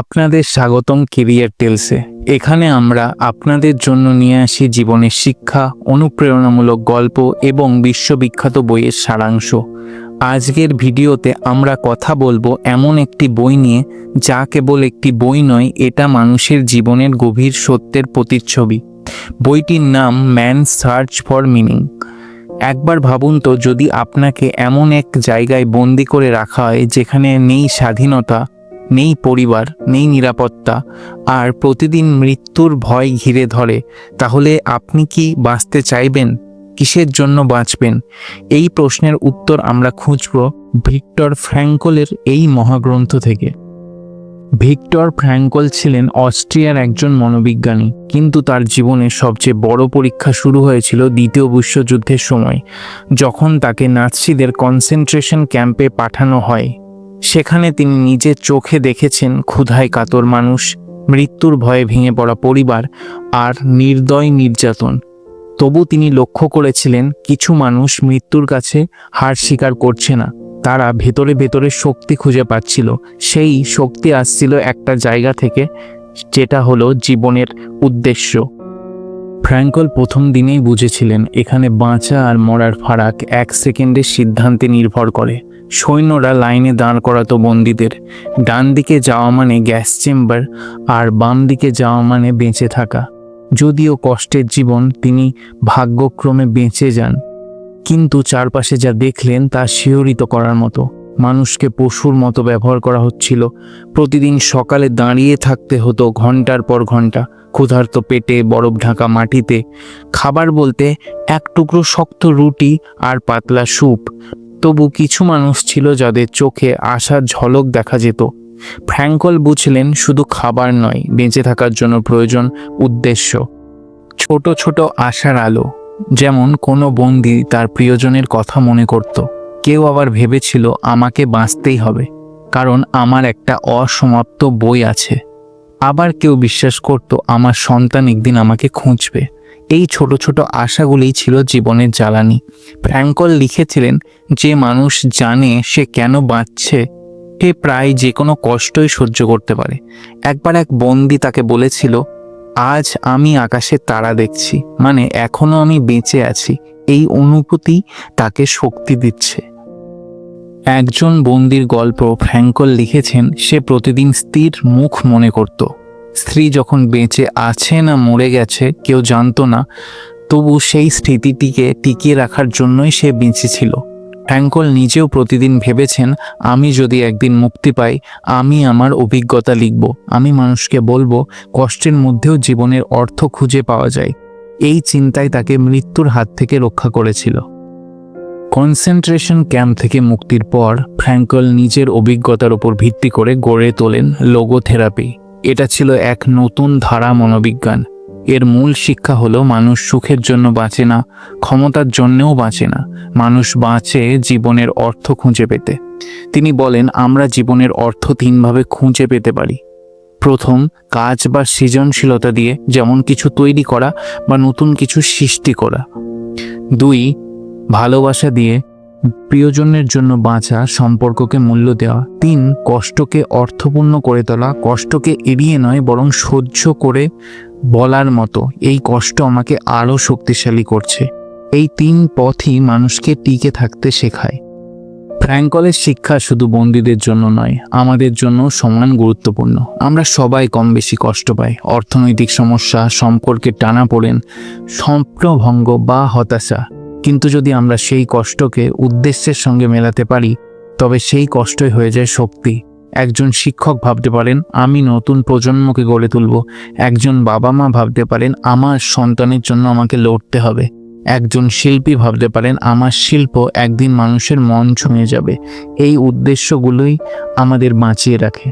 আপনাদের স্বাগতম কেরিয়ার টেলসে এখানে আমরা আপনাদের জন্য নিয়ে আসি জীবনের শিক্ষা, অনুপ্রেরণামূলক গল্প এবং বিশ্ববিখ্যাত বইয়ের সারাংশ। আজকের ভিডিওতে আমরা কথা বলব এমন একটি বই নিয়ে, যা কেবল একটি বই নয়, এটা মানুষের জীবনের গভীর সত্যের প্রতিচ্ছবি। বইটির নাম ম্যান সার্চ ফর মিনিং একবার ভাবুন তো, যদি আপনাকে এমন এক জায়গায় বন্দি করে রাখা হয়, যেখানে নেই স্বাধীনতা নেই পরিবার, নেই নিরাপত্তা, আর প্রতিদিন মৃত্যুর ভয় ঘিরে ধরে, তাহলে আপনি কি বাঁচতে চাইবেন? কিসের জন্য বাঁচবেন? এই প্রশ্নের উত্তর আমরা খুঁজব ভিক্টর ফ্র্যাঙ্কলের এই মহাগ্রন্থ থেকে। ভিক্টর ফ্র্যাঙ্কল ছিলেন অস্ট্রিয়ার একজন মনোবিজ্ঞানী, কিন্তু তার জীবনে সবচেয়ে বড় পরীক্ষা শুরু হয়েছিল দ্বিতীয় বিশ্বযুদ্ধের সময়, যখন তাকে নাৎসিদের কনসেন্ট্রেশন ক্যাম্পে পাঠানো হয়। সেখানে তিনি নিজের চোখে দেখেছেন ক্ষুধায় কাতর মানুষ, মৃত্যুর ভয়ে ভেঙে পড়া পরিবার আর নির্দয় নির্যাতন। তবু তিনি লক্ষ্য করেছিলেন, কিছু মানুষ মৃত্যুর কাছে হার স্বীকার করছে না। তারা ভেতরে ভেতরে শক্তি খুঁজে পাচ্ছিল। সেই শক্তি আসছিল একটা জায়গা থেকে, যেটা হলো জীবনের উদ্দেশ্য। ফ্র্যাঙ্কল প্রথম দিনেই বুঝেছিলেন, এখানে বাঁচা আর মরার ফারাক এক সেকেন্ডের সিদ্ধান্তে নির্ভর করে। সৈন্যরা লাইনে দাঁড় করাতো বন্দীদের। ডান দিকে যাওয়া মানে গ্যাস চেম্বার আর বাম দিকে যাওয়া মানে বেঁচে থাকা। যদিও কষ্টের জীবন, তিনি ভাগ্যক্রমে বেঁচে যান। কিন্তু চারপাশে যা দেখলেন তা শিহরিত করার মতো। মানুষকে পশুর মতো ব্যবহার করা হচ্ছিল। প্রতিদিন সকালে দাঁড়িয়ে থাকতে হতো ঘণ্টার পর ঘণ্টা, ক্ষুধার্ত পেটে বরফ ঢাকা মাটিতে। খাবার বলতে এক টুকরো শক্ত রুটি আর পাতলা স্যুপ। তবু কিছু মানুষ ছিল যাদের চোখে আশার ঝলক দেখা যেত। ফ্র্যাঙ্কল বুঝলেন শুধু খাবার নয়, বেঁচে থাকার জন্য প্রয়োজন উদ্দেশ্য। ছোট ছোট আশার আলো, যেমন কোনো বন্দি তার প্রিয়জনের কথা মনে করত। কেউ আবার ভেবেছিল আমাকে বাঁচতেই হবে, কারণ আমার একটা অসমাপ্ত বই আছে। আবার কেউ বিশ্বাস করত আমার সন্তান একদিন আমাকে খুঁজবে। এই ছোট ছোট আশাগুলিই ছিল জীবনের জ্বালানি। ফ্র্যাঙ্কল লিখেছিলেন, যে মানুষ জানে সে কেন বাঁচছে, সে প্রায় যে কোনো কষ্টই সহ্য করতে পারে। একবার এক বন্দি তাকে বলেছিল, আজ আমি আকাশে তারা দেখছি মানে এখনও আমি বেঁচে আছি, এই অনুভূতি তাকে শক্তি দিচ্ছে। একজন বন্দির গল্প ফ্র্যাঙ্কল লিখেছেন, সে প্রতিদিন স্থির মুখ মনে করত। স্ত্রী যখন বেঁচে আছে না মরে গেছে, কেউ জানতো না, তবু সেই স্মৃতিটিকে টিকিয়ে রাখার জন্যই সে বেঁচে ছিল। নিজেও প্রতিদিন ভেবেছেন, আমি যদি একদিন মুক্তি পাই, আমি আমার অভিজ্ঞতা লিখব, আমি মানুষকে বলব, কষ্টের মধ্যেও জীবনের অর্থ খুঁজে পাওয়া যায়। এই চিন্তায় তাকে মৃত্যুর হাত থেকে রক্ষা করেছিল। কনসেন্ট্রেশন ক্যাম্প থেকে মুক্তির পর, ফ্র্যাঙ্কল নিজের অভিজ্ঞতার উপর ভিত্তি করে গড়ে তোলেন লোগোথেরাপি। এটা ছিল এক নতুন ধারা মনোবিজ্ঞান। এর মূল শিক্ষা হলো, মানুষ সুখের জন্য বাঁচে না, ক্ষমতার জন্যেও বাঁচে না। মানুষ বাঁচে জীবনের অর্থ খুঁজে পেতে। তিনি বলেন, আমরা জীবনের অর্থ তিনভাবে খুঁজে পেতে পারি। প্রথম, কাজ বা সৃজনশীলতা দিয়ে যেমন কিছু তৈরি করা বা নতুন কিছু সৃষ্টি করা। দুই, ভালোবাসা দিয়ে প্রিয়জনের জন্য বাঁচা সম্পর্ককে মূল্য দেওয়া। তিন, কষ্টকে অর্থপূর্ণ করে তোলা। কষ্টকে এড়িয়ে নয়, বরং সহ্য করে বলার মতো। এই কষ্ট আমাকে আরও শক্তিশালী করছে। এই তিন পথই মানুষকে টিকে থাকতে শেখায়। ফ্র্যাঙ্কলের শিক্ষা শুধু বন্দীদের জন্য নয়, আমাদের জন্য সমান গুরুত্বপূর্ণ। আমরা সবাই কম বেশি কষ্ট পাই। অর্থনৈতিক সমস্যা সম্পর্কে টানা পড়েন স্বপ্নভঙ্গ বা হতাশা। কিন্তু যদি আমরা সেই কষ্টকে উদ্দেশ্যের সঙ্গে মেলাতে পারি, তবে সেই কষ্টই হয়ে যায় শক্তি। একজন শিক্ষক ভাবতে পারেন, আমি নতুন প্রজন্মকে গড়ে তুলব। একজন বাবা মা ভাবতে পারেন, আমার সন্তানের জন্য আমাকে লড়তে হবে। একজন শিল্পী ভাবতে পারেন, আমার শিল্প একদিন মানুষের মন ছুঁয়ে যাবে। এই উদ্দেশ্যগুলোই আমাদের বাঁচিয়ে রাখে।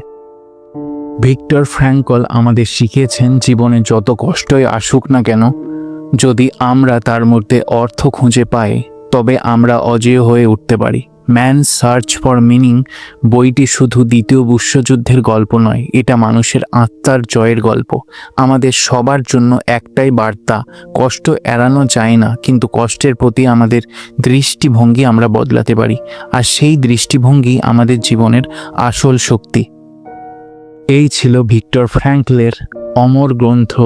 ভিক্টর ফ্র্যাঙ্কল আমাদের শিখিয়েছেন, জীবনে যত কষ্টই আসুক না কেন যদি আমরা তার মধ্যে অর্থ খুঁজে পাই, তবে আমরা অজেয় হয়ে উঠতে পারি। ম্যান সার্চ ফর মিনিং বইটি শুধু দ্বিতীয় বিশ্বযুদ্ধের গল্প নয়, এটা মানুষের আত্মার জয়ের গল্প। আমাদের সবার জন্য একটাই বার্তা, কষ্ট এড়ানো যায় না, কিন্তু কষ্টের প্রতি আমাদের দৃষ্টিভঙ্গি আমরা বদলাতে পারি, আর সেই দৃষ্টিভঙ্গি আমাদের জীবনের আসল শক্তি। এই ছিল ভিক্টর ফ্র্যাঙ্কলের অমর গ্রন্থ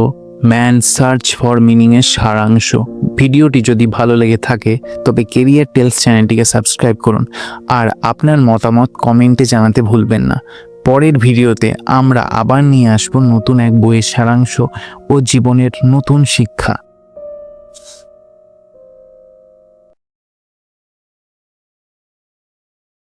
ম্যান সার্চ ফর মিনিংয়ের সারাংশ। ভিডিওটি যদি ভালো লেগে থাকে, তবে কেরিয়ার টেলস চ্যানেলটিকে সাবস্ক্রাইব করুন। আর আপনার মতামত কমেন্টে জানাতে ভুলবেন না। পরের ভিডিওতে আমরা আবার নিয়ে আসব নতুন এক বইয়ের সারাংশ ও জীবনের নতুন শিক্ষা।